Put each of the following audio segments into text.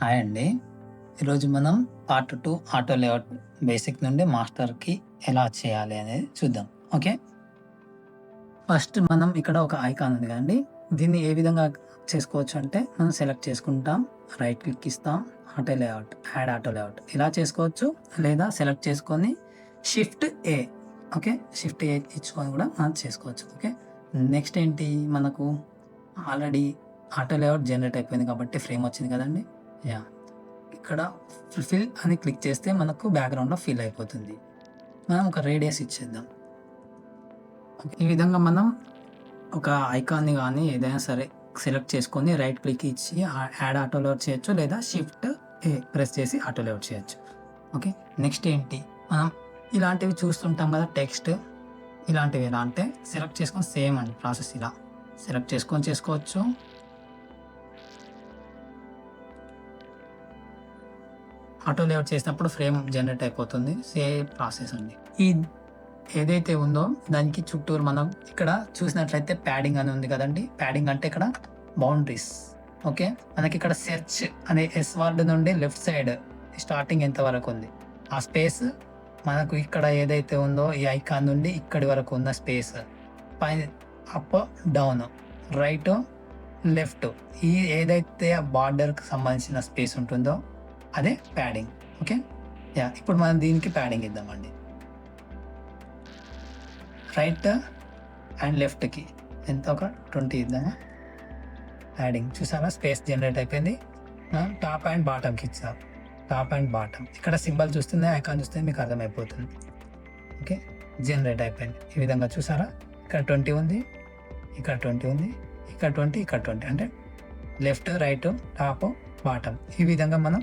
Hi అండి. ఈరోజు మనం part two auto layout basic నుండి మాస్టర్కి ఎలా చేయాలి అనేది చూద్దాం. ఓకే? ఫస్ట్ మనం ఇక్కడ ఒక ఐకాన్ ఉంది కదండి. దీన్ని ఏ విధంగా చేసుకోవచ్చు అంటే మనం సెలెక్ట్ చేసుకుంటాం రైట్ క్లిక్ ఇస్తాం auto layout add auto layout. ఇలా చేసుకోవచ్చు లేదా సెలెక్ట్ చేసుకొని shift A okay? Shift A ఇచ్చుకొని కూడా మనం చేసుకోవచ్చు ఓకే? నెక్స్ట్ ఏంటి? మనకు ఆల్రెడీ ఆటో లేఅవుట్ జనరేట్ అయిపోయింది కాబట్టి ఫ్రేమ్ వచ్చింది కదండి. యా ఇక్కడ ఫిల్ అని క్లిక్ చేస్తే మనకు బ్యాక్గ్రౌండ్లో ఫిల్ అయిపోతుంది. మనం ఒక రేడియస్ ఇచ్చేద్దాం. ఈ విధంగా మనం ఒక ఐకాన్ని కానీ ఏదైనా సరే సెలెక్ట్ చేసుకొని రైట్ క్లిక్ ఇచ్చి యాడ్ ఆటో లోడ్ చేయొచ్చు లేదా షిఫ్ట్ ఏ ప్రెస్ చేసి ఆటో లోడ్ చేయొచ్చు. ఓకే నెక్స్ట్ ఏంటి? మనం ఇలాంటివి చూస్తుంటాం కదా టెక్స్ట్ ఇలాంటివి ఎలా అంటే సెలెక్ట్ చేసుకొని సేమ్ అండి ప్రాసెస్ ఇలా. సెలెక్ట్ చేసుకొని చేసుకోవచ్చు. ఆటో లేఅవుట్ చేసినప్పుడు ఫ్రేమ్ జనరేట్ అయిపోతుంది సేమ్ ప్రాసెస్ ఉంది ఈ ఏదైతే ఉందో దానికి చుట్టూరు మనం ఇక్కడ చూసినట్లయితే ప్యాడింగ్ అని ఉంది కదండి. ప్యాడింగ్ అంటే ఇక్కడ బౌండరీస్ ఓకే? మనకి ఇక్కడ సెర్చ్ అనే ఎస్ వర్డ్ నుండి లెఫ్ట్ సైడ్ స్టార్టింగ్ ఎంత వరకు ఉంది? ఆ స్పేస్ మనకు ఇక్కడ ఏదైతే ఉందో ఈ ఐకాన్ నుండి ఇక్కడి వరకు ఉన్న స్పేస్. పై అప్ డౌన్ రైట్ లెఫ్ట్ ఈ ఏదైతే బార్డర్కి సంబంధించిన స్పేస్ ఉంటుందో అదే ప్యాడింగ్ ఓకే యా ఇప్పుడు మనం దీనికి ప్యాడింగ్ ఇద్దామండి. రైట్ అండ్ లెఫ్ట్కి ఎంత? ఒక ట్వంటీ ఇద్దామా? ప్యాడింగ్ చూసారా స్పేస్ జనరేట్ అయిపోయింది. టాప్ అండ్ బాటమ్కి ఇచ్చాం. టాప్ అండ్ బాటమ్ ఇక్కడ సింబల్ చూస్తుంది ఐకాన్ చూస్తే మీకు అర్థమైపోతుంది. ఓకే జనరేట్ అయిపోయింది. ఈ విధంగా చూసారా? ఇక్కడ ట్వంటీ ఉంది ఇక్కడ ట్వంటీ ఉంది ఇక్కడ ట్వంటీ ఇక్కడ ట్వంటీ అంటే లెఫ్ట్ రైట్ టాప్ బాటమ్ ఈ విధంగా మనం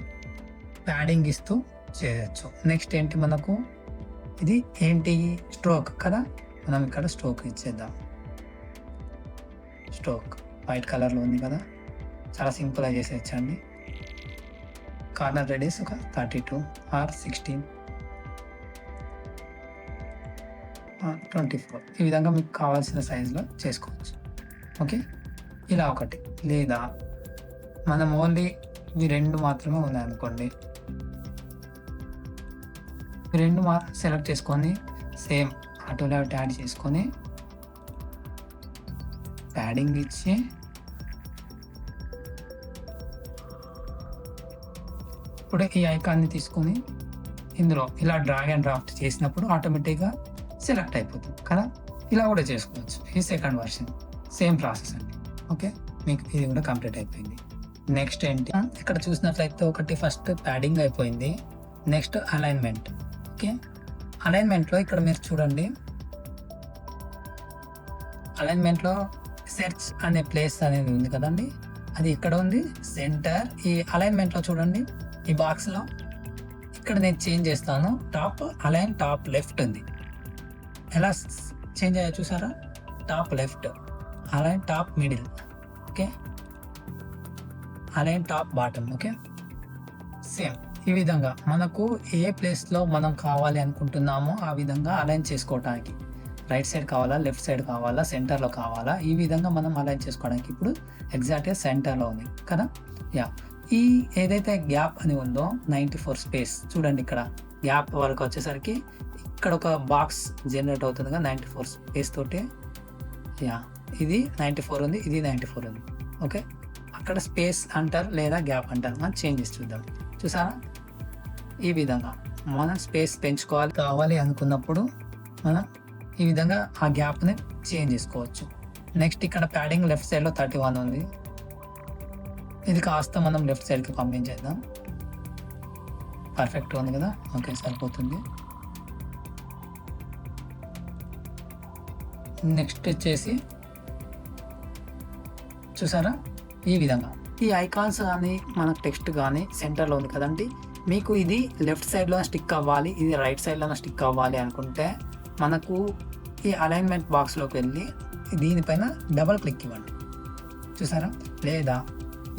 ప్యాడింగ్ ఇస్తూ చేయొచ్చు. నెక్స్ట్ ఏంటి మనకు? ఇది ఏంటి? స్ట్రోక్ కదా? మనం ఇక్కడ స్ట్రోక్ ఇచ్చేద్దాం స్ట్రోక్ వైట్ కలర్లో ఉంది కదా? చాలా సింపుల్గా చేసేయచ్చండి. కార్నర్ రెడీస్ ఒక thirty two or sixteen twenty four ఈ విధంగా మీకు కావాల్సిన సైజులో చేసుకోవచ్చు. ఓకే ఇలా ఒకటి. లేదా మనం ఓన్లీ ఇవి రెండు మాత్రమే ఉన్నాయనుకోండి. ఈ రెండు మార్క్ సెలెక్ట్ చేసుకొని సేమ్ ఆటోలో యాడ్ చేసుకొని ప్యాడింగ్ ఇచ్చి ఇప్పుడు ఈ ఐకాన్ని తీసుకొని ఇందులో ఇలా డ్రాగ్ అండ్ డ్రాఫ్ట్ చేసినప్పుడు ఆటోమేటిక్గా సెలెక్ట్ అయిపోతుంది కదా? ఇలా కూడా చేసుకోవచ్చు ఈ సెకండ్ వర్షన్ సేమ్ ప్రాసెస్ అండి ఓకే మీకు ఇది కూడా కంప్లీట్ అయిపోయింది. నెక్స్ట్ ఏంటి? ఇక్కడ చూసినట్లయితే ఒకటి ఫస్ట్ ప్యాడింగ్ అయిపోయింది. Next alignment okay. అలైన్మెంట్లో ఇక్కడ మీరు చూడండి. అలైన్మెంట్లో సెర్చ్ అనే ప్లేస్ అనేది ఉంది కదండి. అది ఇక్కడ ఉంది సెంటర్ ఈ అలైన్మెంట్లో చూడండి ఈ బాక్స్లో ఇక్కడ నేను చేంజ్ చేస్తాను. టాప్ అలైన్ టాప్ లెఫ్ట్ ఉంది. ఎలా చేంజ్ అయ్యా చూసారా? Top left align top middle okay align top bottom okay same ఈ విధంగా మనకు ఏ ప్లేస్లో మనం కావాలి అనుకుంటున్నామో ఆ విధంగా అలైన్ చేసుకోవడానికి రైట్ సైడ్ కావాలా లెఫ్ట్ సైడ్ కావాలా సెంటర్లో కావాలా ఈ విధంగా మనం అలైన్ చేసుకోవడానికి ఇప్పుడు ఎగ్జాక్ట్గా సెంటర్లో ఉంది. కదా? యా ఈ ఏదైతే గ్యాప్ అని ఉందో నైంటీ ఫోర్ స్పేస్ చూడండి ఇక్కడ. గ్యాప్ వరకు వచ్చేసరికి ఇక్కడ ఒక బాక్స్ జనరేట్ అవుతుంది కదా నైంటీ ఫోర్ స్పేస్ తోటి. యా ఇది నైంటీ ఫోర్ ఉంది ఇది నైంటీ ఫోర్ ఉంది. ఓకే అక్కడ స్పేస్ అంటారు లేదా గ్యాప్ అంటారు? మనం చేంజ్ చేసి చూద్దాం. చూసారా? ఈ విధంగా మనం స్పేస్ పెంచుకోవాలి కావాలి అనుకున్నప్పుడు మనం ఈ విధంగా ఆ గ్యాప్ని చేంజ్ చేసుకోవచ్చు. నెక్స్ట్ ఇక్కడ ప్యాడింగ్ లెఫ్ట్ సైడ్లో థర్టీ వన్ ఉంది. ఇది కాస్త మనం లెఫ్ట్ సైడ్కి పంపించేద్దాం. పర్ఫెక్ట్ ఉంది కదా? ఓకే సరిపోతుంది. నెక్స్ట్ వచ్చేసి చూసారా? ఈ విధంగా. ఈ ఐకాన్స్ కానీ మన టెక్స్ట్ కానీ సెంటర్లో ఉంది కదండి. మీకు ఇది లెఫ్ట్ సైడ్లో స్టిక్ అవ్వాలి ఇది రైట్ సైడ్లో స్టిక్ అవ్వాలి అనుకుంటే మనకు ఈ అలైన్మెంట్ బాక్స్లోకి వెళ్ళి దీనిపైన డబల్ క్లిక్ ఇవ్వండి. చూసారా? లేదా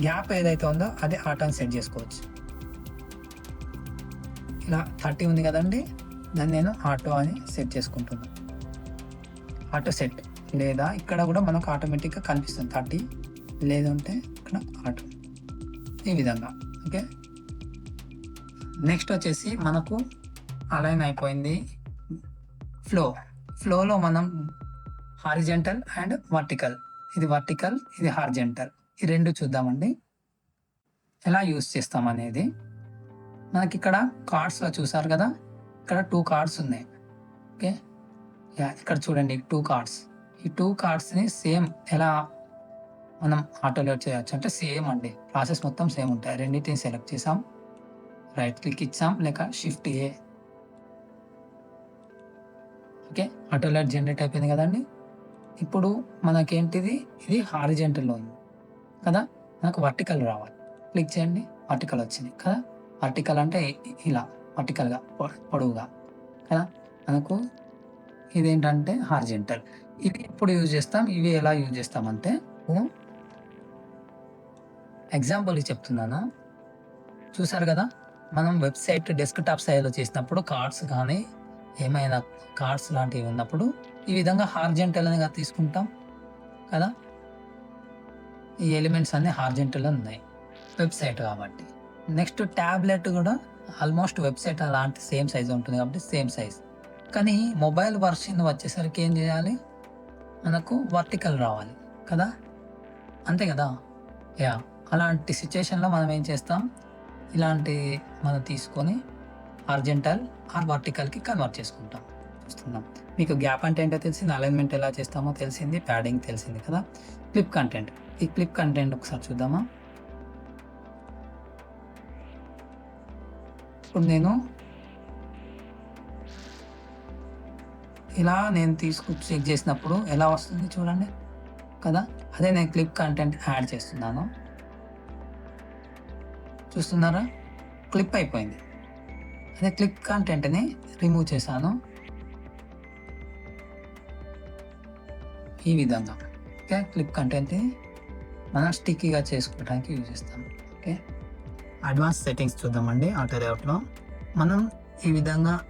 గ్యాప్ ఏదైతే ఉందో అది ఆటోని సెట్ చేసుకోవచ్చు. ఇలా థర్టీ ఉంది కదండి దాన్ని నేను ఆటో అని సెట్ చేసుకుంటున్నాను ఆటో సెట్ లేదా ఇక్కడ కూడా మనకు ఆటోమేటిక్గా కనిపిస్తుంది. థర్టీ లేదంటే ఇక్కడ ఆటో ఈ విధంగా. ఓకే? నెక్స్ట్ వచ్చేసి మనకు అలైన్ అయిపోయింది. ఫ్లో ఫ్లోలో మనం హారిజెంటల్ అండ్ వర్టికల్ ఇది వర్టికల్ ఇది హార్జెంటల్ ఈ రెండు చూద్దామండి. ఎలా యూస్ చేస్తాం అనేది మనకి ఇక్కడ కార్డ్స్లో చూసారు కదా? ఇక్కడ టూ కార్డ్స్ ఉన్నాయి. ఓకే యా ఇక్కడ చూడండి టూ కార్డ్స్ ఈ టూ కార్డ్స్ని సేమ్ ఎలా మనం ఆటోలో చేయొచ్చు అంటే సేమ్ అండి. ప్రాసెస్ మొత్తం సేమ్ ఉంటాయి. రెండింటిని సెలెక్ట్ చేసాం. రైట్ క్లిక్ ఇచ్చాం లేక shift A okay auto layout generate అయిపోయింది కదండి. ఇప్పుడు మనకేంటిది? ఇది హారిజెంటల్లో ఉంది. కదా? మనకు వర్టికల్ రావాలి. క్లిక్ చేయండి వర్టికల్ వచ్చింది. కదా? వర్టికల్ అంటే ఇలా వర్టికల్గా పొడవుగా. కదా? మనకు ఇదేంటంటే హార్జెంటల్ ఇవి ఎప్పుడు యూజ్ చేస్తాం? ఇవి ఎలా యూజ్ చేస్తామంటే ఎగ్జాంపుల్ చెప్తున్నాను? చూసారు కదా? మనం వెబ్సైట్ డెస్క్టాప్ స్థాయిలో చేసినప్పుడు కార్డ్స్ కానీ ఏమైనా కార్డ్స్ లాంటివి ఉన్నప్పుడు ఈ విధంగా హార్జెంటల్గా తీసుకుంటాం కదా? ఈ ఎలిమెంట్స్ అన్ని హార్జెంటల్ ఉన్నాయి వెబ్సైట్ కాబట్టి. నెక్స్ట్ ట్యాబ్లెట్ కూడా ఆల్మోస్ట్ వెబ్సైట్ అలాంటి సేమ్ సైజ్ ఉంటుంది కాబట్టి సేమ్ సైజ్. కానీ మొబైల్ వర్షన్ వచ్చేసరికి ఏం చేయాలి? మనకు వర్టికల్ రావాలి కదా? అంతే కదా? యా. అలాంటి సిచ్యుయేషన్లో మనం ఏం చేస్తాం? ఇలాంటి మనం తీసుకొని అర్జెంటల్ ఆర్ వర్టికల్కి కన్వర్ట్ చేసుకుంటాం. చూస్తున్నాం. మీకు గ్యాప్ అంటే ఏంటో తెలిసింది అలైన్మెంట్ ఎలా చేస్తామో తెలిసింది ప్యాడింగ్ తెలిసింది కదా. Clip content. ఈ క్లిప్ కంటెంట్ ఒకసారి చూద్దామా? ఇప్పుడు నేను ఇలా నేను తీసుకు చెక్ చేసినప్పుడు ఎలా వస్తుంది చూడండి కదా. అదే నేను క్లిప్ కంటెంట్ యాడ్ చేస్తున్నాను. చూస్తున్నారా? క్లిప్ అయిపోయింది. అదే క్లిప్ కంటెంట్ని రిమూవ్ చేశాను. ఈ విధంగా ఓకే? క్లిప్ కంటెంట్ని మనం స్టిక్కీగా చేసుకోవడానికి యూజ్ చేస్తాం ఓకే? అడ్వాన్స్ సెట్టింగ్స్ చూద్దామండి ఆటో లేఅవుట్లో. మనం ఈ విధంగా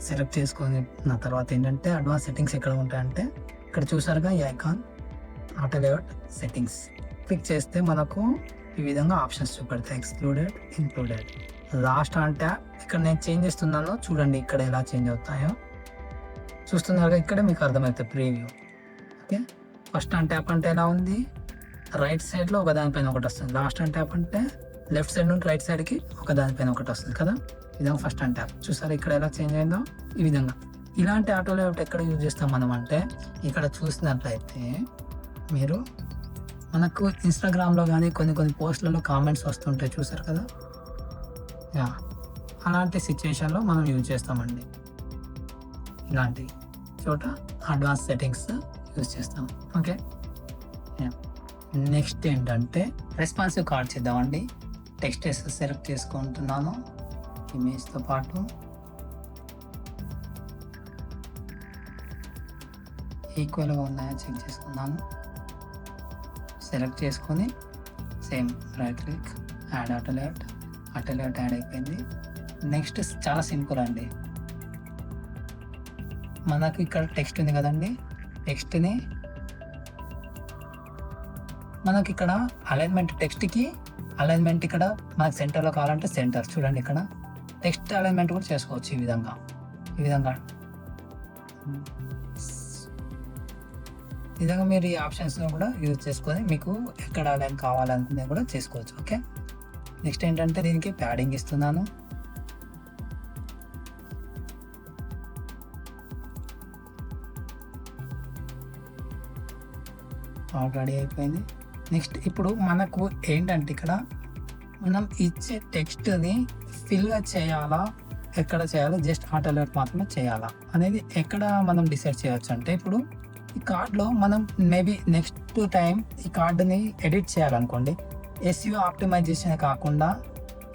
సెలెక్ట్ చేసుకున్న తర్వాత ఏంటంటే అడ్వాన్స్ సెట్టింగ్స్ ఎక్కడ ఉంటాయంటే ఇక్కడ చూసారుగా icon auto layout settings. Click చేస్తే మనకు ఈ విధంగా ఆప్షన్స్ చూపెడతాయి ఎక్స్క్లూడెడ్ ఇంక్లూడెడ్ లాస్ట్ అంటే ఇక్కడ నేను చేంజ్ చేస్తున్నాను. చూడండి ఇక్కడ ఎలా చేంజ్ అవుతాయో. చూస్తున్నారు ఇక్కడ మీకు అర్థమవుతుంది preview. Okay first and tap అంటే ఎలా ఉంది? రైట్ సైడ్లో ఒక దానిపైన ఒకటి వస్తుంది. లాస్ట్ అండ్ ట్యాప్ అంటే లెఫ్ట్ సైడ్ నుండి రైట్ సైడ్కి ఒక దానిపైన ఒకటి వస్తుంది కదా? విధంగా ఫస్ట్ అండ్ ట్యాప్ చూసారు ఇక్కడ ఎలా చేంజ్ అయిందో? ఈ విధంగా. ఇలాంటి ఆటో లేఅవుట్ ఎక్కడ యూజ్ చేస్తాం మనం అంటే ఇక్కడ చూసినట్లయితే మీరు మనకు ఇన్స్టాగ్రామ్లో కానీ కొన్ని కొన్ని పోస్టులలో కామెంట్స్ వస్తుంటాయి చూసారు కదా? యా అలాంటి సిచ్యుయేషన్లో మనం యూజ్ చేస్తామండి. ఇలాంటి చోట అడ్వాన్స్ సెట్టింగ్స్ యూజ్ చేస్తాం. ఓకే? నెక్స్ట్ ఏంటంటే రెస్పాన్సివ్ కార్డ్ చేద్దామండి. టెక్స్ట్ సెలెక్ట్ చేసుకుంటున్నాను. ఇమేజ్తో పాటు. ఈక్వల్గా ఉన్నాయో? చెక్ చేసుకున్నాను. సెలెక్ట్ చేసుకొని same right click add auto layout auto layout add అయిపోయింది. నెక్స్ట్ చాలా సింపుల్ అండి. మనకు ఇక్కడ టెక్స్ట్ ఉంది కదండి. టెక్స్ట్ని మనకి ఇక్కడ అలైన్మెంట్ టెక్స్ట్కి అలైన్మెంట్ ఇక్కడ మనకి సెంటర్లో కావాలంటే సెంటర్ చూడండి ఇక్కడ. టెక్స్ట్ అలైన్మెంట్ కూడా చేసుకోవచ్చు ఈ విధంగా. ఈ విధంగా. నిజంగా విధంగా మీరు ఈ ఆప్షన్స్లో కూడా యూజ్ చేసుకొని మీకు ఎక్కడ కావాలనుకునే కూడా చేసుకోవచ్చు ఓకే? నెక్స్ట్ ఏంటంటే దీనికి ప్యాడింగ్ ఇస్తున్నాను. ఆల్రెడీ అయిపోయింది. నెక్స్ట్ ఇప్పుడు మనకు ఏంటంటే ఇక్కడ మనం ఇచ్చే టెక్స్ట్ని ఫిల్గా చేయాలా ఎక్కడ చేయాలో జస్ట్ ఆటో అలర్ట్ మాత్రమే చేయాలా అనేది ఎక్కడ మనం డిసైడ్ చేయవచ్చు అంటే ఇప్పుడు ఈ కార్డ్లో మనం మేబీ నెక్స్ట్ టైం ఈ కార్డుని ఎడిట్ చేయాలనుకోండి. ఎస్యూ ఆప్టిమైజేషన్ కాకుండా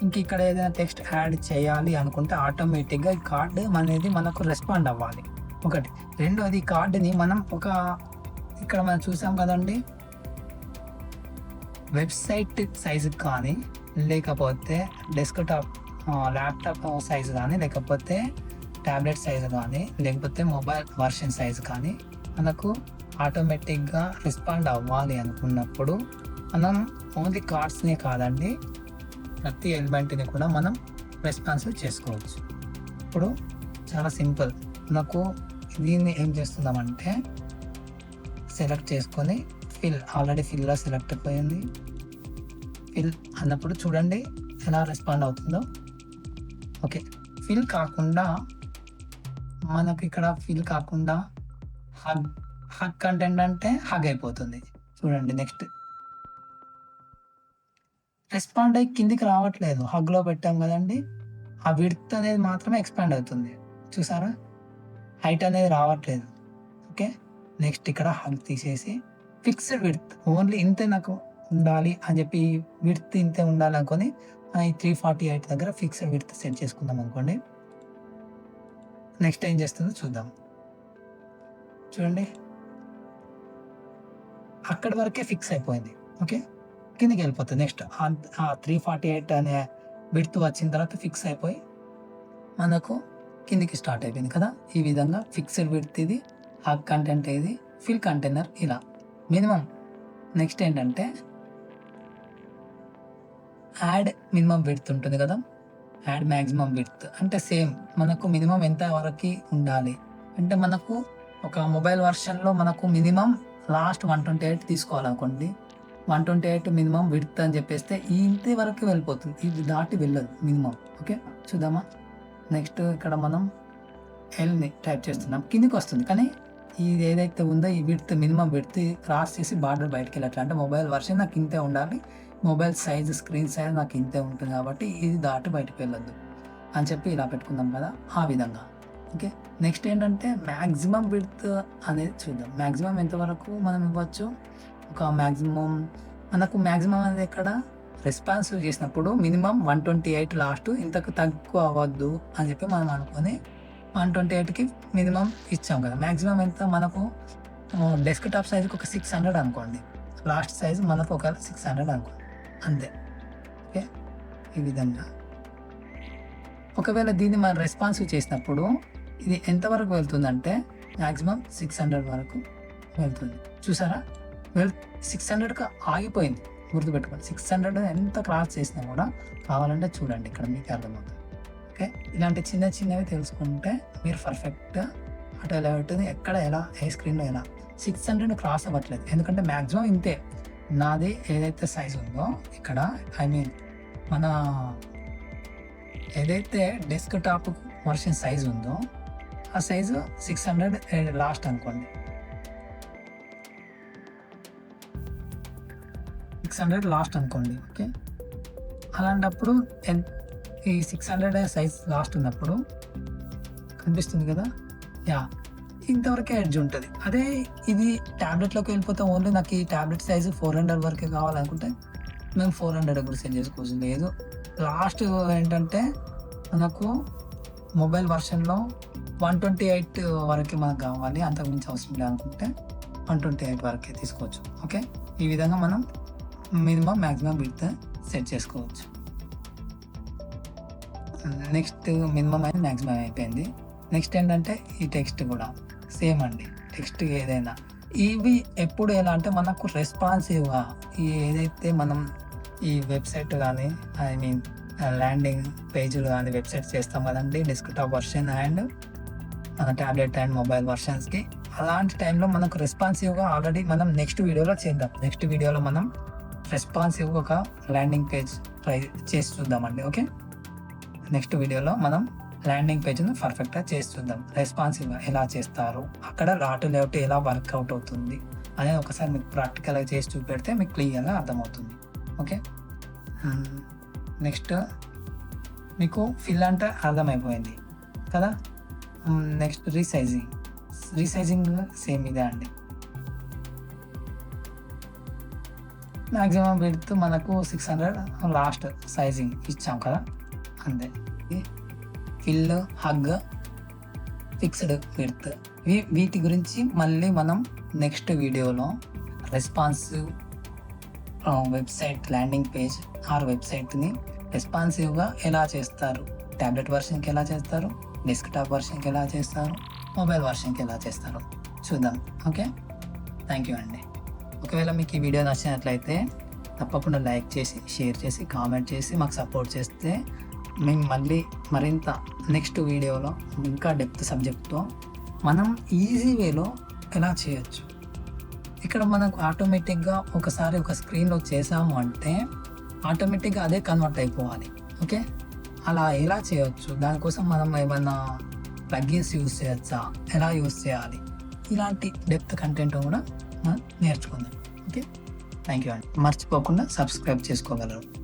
ఇంక ఇక్కడ ఏదైనా టెక్స్ట్ యాడ్ చేయాలి అనుకుంటే ఆటోమేటిక్గా ఈ కార్డు అనేది మనకు రెస్పాండ్ అవ్వాలి. ఒకటి. రెండోది ఈ కార్డుని మనం ఒక ఇక్కడ మనం చూసాం కదండి. వెబ్సైట్ సైజు కానీ లేకపోతే డెస్క్టాప్ ల్యాప్టాప్ సైజు కానీ లేకపోతే ట్యాబ్లెట్ సైజు కానీ లేకపోతే మొబైల్ వర్షన్ సైజు కానీ మనకు ఆటోమేటిక్గా రెస్పాండ్ అవ్వాలి అనుకున్నప్పుడు మనం ఓన్లీ కార్డ్స్నే కాదండి ప్రతి ఎలిమెంట్ని కూడా మనం రెస్పాన్సివ్ చేసుకోవచ్చు. ఇప్పుడు చాలా సింపుల్ మనకు దీన్ని ఏం చేస్తున్నామంటే సెలెక్ట్ చేసుకొని ఫిల్ ఆల్రెడీ ఫిల్లో సెలెక్ట్ అయిపోయింది. ఫిల్ అన్నప్పుడు చూడండి ఎలా రెస్పాండ్ అవుతుందో. ఓకే ఫిల్ కాకుండా మనకు ఇక్కడ ఫిల్ కాకుండా హగ్ హగ్ కంటెంట్ అంటే హగ్ అయిపోతుంది. చూడండి నెక్స్ట్ రెస్పాండ్ అయ్యి కిందికి రావట్లేదు. హగ్లో పెట్టాం కదండి. ఆ విడ్త్ అనేది మాత్రమే ఎక్స్పాండ్ అవుతుంది. చూసారా? హైట్ అనేది రావట్లేదు. ఓకే నెక్స్ట్ ఇక్కడ హగ్ తీసేసి ఫిక్స్డ్ విడ్త్ ఓన్లీ ఇంతే నాకు ఉండాలి అని చెప్పి విడ్త్ ఇంతే ఉండాలి అనుకొని ఈ త్రీ ఫార్టీ ఎయిట్ దగ్గర ఫిక్స్డ్ విడ్త్ సెట్ చేసుకుందాం అనుకోండి. నెక్స్ట్ ఏం చేస్తుందో చూద్దాం. చూడండి. అక్కడి వరకే ఫిక్స్ అయిపోయింది. ఓకే? కిందికి వెళ్ళిపోతుంది. నెక్స్ట్ ఆ త్రీ ఫార్టీ ఎయిట్ అనే బిడ్త్ వచ్చిన తర్వాత ఫిక్స్ అయిపోయి మనకు కిందికి స్టార్ట్ అయిపోయింది కదా? ఈ విధంగా ఫిక్స్డ్ విడ్త్ ఇది ఆ కంటెంట్ ఇది ఫిల్ కంటైనర్ ఇలా. మినిమం నెక్స్ట్ ఏంటంటే యాడ్ మినిమం విడ్త్ ఉంటుంది కదా? Add maximum width. అంటే సేమ్ మనకు మినిమం ఎంత వరకు ఉండాలి? అంటే మనకు ఒక మొబైల్ వర్షన్లో మనకు minimum last one twenty eight తీసుకోవాలనుకోండి. One twenty eight minimum width అని చెప్పేస్తే ఈ ఇంత వరకు వెళ్ళిపోతుంది. ఇది దాటి వెళ్ళదు మినిమం. ఓకే? చూద్దామా? నెక్స్ట్ ఇక్కడ మనం ఎల్ని టైప్ చేస్తున్నాం. కిందికి వస్తుంది. కానీ ఇది ఏదైతే ఉందో ఈ విడ్త్ మినిమం విడ్త్ క్రాస్ చేసి బార్డర్ బయటకు వెళ్ళట్లే. అంటే మొబైల్ వర్షన్ నాకు ఇంతే ఉండాలి. మొబైల్ సైజ్ స్క్రీన్ సైజ్ నాకు ఇంతే ఉంటుంది కాబట్టి ఇది దాటి బయటకు వెళ్ళొద్దు. అని చెప్పి ఇలా పెట్టుకుందాం కదా. ఆ విధంగా. ఓకే. నెక్స్ట్ ఏంటంటే మ్యాక్సిమం విడ్త్ అనేది చూద్దాం. మ్యాక్సిమం ఎంతవరకు మనం ఇవ్వచ్చు? ఒక మ్యాక్సిమం మనకు మ్యాక్సిమం అనేది ఎక్కడ? రెస్పాన్స్ చేసినప్పుడు minimum one twenty eight last ఇంతకు తక్కువ అవ్వద్దు అని చెప్పి మనం అనుకొని వన్ ట్వంటీ ఎయిట్కి మినిమం ఇచ్చాం కదా. మ్యాక్సిమం ఎంత మనకు? డెస్క్ టాప్ సైజ్కి ఒక సిక్స్ హండ్రెడ్ అనుకోండి. లాస్ట్ సైజ్ మనకు ఒక సిక్స్ హండ్రెడ్ అనుకోండి. అంతే. ఓకే? ఈ విధంగా. ఒకవేళ దీన్ని మనం రెస్పాన్సివ్ చేసినప్పుడు ఇది ఎంతవరకు వెళ్తుందంటే మ్యాక్సిమం సిక్స్ హండ్రెడ్ వరకు వెళ్తుంది. చూసారా? వెల్ సిక్స్ హండ్రెడ్కి ఆగిపోయింది. గుర్తుపెట్టుకోండి. సిక్స్ హండ్రెడ్ ఎంత క్రాస్ చేసినా కూడా కావాలంటే చూడండి. ఇక్కడ మీకు అర్థమవుతుంది. ఓకే? ఇలాంటి చిన్న చిన్నవి తెలుసుకుంటే మీరు పర్ఫెక్ట్గా అటు ఎలా పెట్టింది ఎక్కడ ఎలా ఏ స్క్రీన్లో ఎలా. సిక్స్ హండ్రెడ్ క్రాస్ అవ్వట్లేదు. ఎందుకంటే మ్యాక్సిమం ఇంతే. నాది ఏదైతే సైజ్ ఉందో ఇక్కడ ఐ మీన్ మన ఏదైతే డెస్క్ టాప్ వర్షన్ సైజ్ ఉందో ఆ సైజు సిక్స్ హండ్రెడ్ లాస్ట్ అనుకోండి. సిక్స్ హండ్రెడ్ లాస్ట్ అనుకోండి ఓకే? అలాంటప్పుడు ఎన్- ఈ సిక్స్ హండ్రెడ్ సైజ్ లాస్ట్ ఉన్నప్పుడు కనిపిస్తుంది కదా? యా. ఇంతవరకే ఎడ్జ్ ఉంటుంది. అదే ఇది ట్యాబ్లెట్లోకి వెళ్ళిపోతే ఓన్లీ నాకు ఈ ట్యాబ్లెట్ సైజు ఫోర్ హండ్రెడ్ వరకే కావాలనుకుంటే మేము ఫోర్ హండ్రెడ్ కూడా సెండ్ చేసుకోవచ్చు. లేదు. లాస్ట్ ఏంటంటే మనకు మొబైల్ వర్షన్లో వన్ ట్వంటీ ఎయిట్ వరకు మనకు కావాలి. అంతకుమించి అవసరం లేదు అనుకుంటే వన్ ట్వంటీ ఎయిట్ వరకే తీసుకోవచ్చు. ఓకే? ఈ విధంగా మనం మినిమం మ్యాక్సిమం విడ్త్ సెట్ చేసుకోవచ్చు. నెక్స్ట్ మినిమం అయింది మ్యాక్సిమం అయిపోయింది. నెక్స్ట్ ఏంటంటే ఈ టెక్స్ట్ కూడా సేమ్ అండి. టెక్స్ట్ ఏదైనా. ఇవి ఎప్పుడు ఎలా అంటే మనకు రెస్పాన్సివ్గా ఏదైతే మనం ఈ వెబ్సైట్ కానీ ఐ మీన్ ల్యాండింగ్ పేజీలు కానీ వెబ్సైట్ చేస్తాం కదండి desktop version and tablet and mobile వర్షన్స్కి అలాంటి టైంలో మనకు రెస్పాన్సివ్గా ఆల్రెడీ మనం నెక్స్ట్ వీడియోలో చేద్దాం. నెక్స్ట్ వీడియోలో మనం రెస్పాన్సివ్గా ఒక ల్యాండింగ్ పేజ్ ట్రై చేసి చూద్దామండి ఓకే నెక్స్ట్ వీడియోలో మనం ల్యాండింగ్ పేజ్ను పర్ఫెక్ట్గా చేసి చూద్దాం. రెస్పాన్సివ్గా ఎలా చేస్తారు? అక్కడ రాటు లేఅవుట్ ఎలా వర్కౌట్ అవుతుంది? అనేది ఒకసారి మీకు ప్రాక్టికల్గా చేసి చూపెడితే మీకు క్లియర్గా అర్థమవుతుంది ఓకే నెక్స్ట్ hmm. మీకు ఫిల్ అంటే అర్థమైపోయింది కదా? Next resizing. రీసైజింగ్ సేమ్ ఇదే అండి. మ్యాక్సిమం విడ్త్ మనకు సిక్స్ హండ్రెడ్ లాస్ట్ సైజింగ్ ఇచ్చాం కదా. అంతే. Fill hug fixed width. వీటి గురించి మళ్ళీ మనం నెక్స్ట్ వీడియోలో responsive website landing page or వెబ్సైట్ని రెస్పాన్సివ్గా ఎలా చేస్తారు? ట్యాబ్లెట్ వర్షన్కి ఎలా చేస్తారు? డెస్క్టాప్ వర్షన్కి ఎలా చేస్తారు? మొబైల్ వర్షన్కి ఎలా చేస్తారు? చూద్దాం. ఓకే థ్యాంక్ యూ అండి. ఒకవేళ మీకు ఈ వీడియో నచ్చినట్లయితే తప్పకుండా లైక్ చేసి షేర్ చేసి కామెంట్ చేసి మాకు సపోర్ట్ చేస్తే మేము మళ్ళీ మరింత నెక్స్ట్ వీడియోలో ఇంకా డెప్త్ సబ్జెక్ట్తో మనం ఈజీ వేలో ఎలా చేయొచ్చు? ఇక్కడ మనకు ఆటోమేటిక్గా ఒకసారి ఒక స్క్రీన్లో చేసాము అంటే ఆటోమేటిక్గా అదే కన్వర్ట్ అయిపోవాలి. ఓకే అలా ఎలా చేయొచ్చు? దానికోసం మనం ఏమన్నా ప్లగ్గిన్స్ యూస్ చేయొచ్చా? ఎలా యూస్ చేయాలి? ఇలాంటి డెప్త్ కంటెంట్ కూడా మనం నేర్చుకుందాం. ఓకే థ్యాంక్ యూ అండి. మర్చిపోకుండా సబ్స్క్రైబ్ చేసుకోగలరు.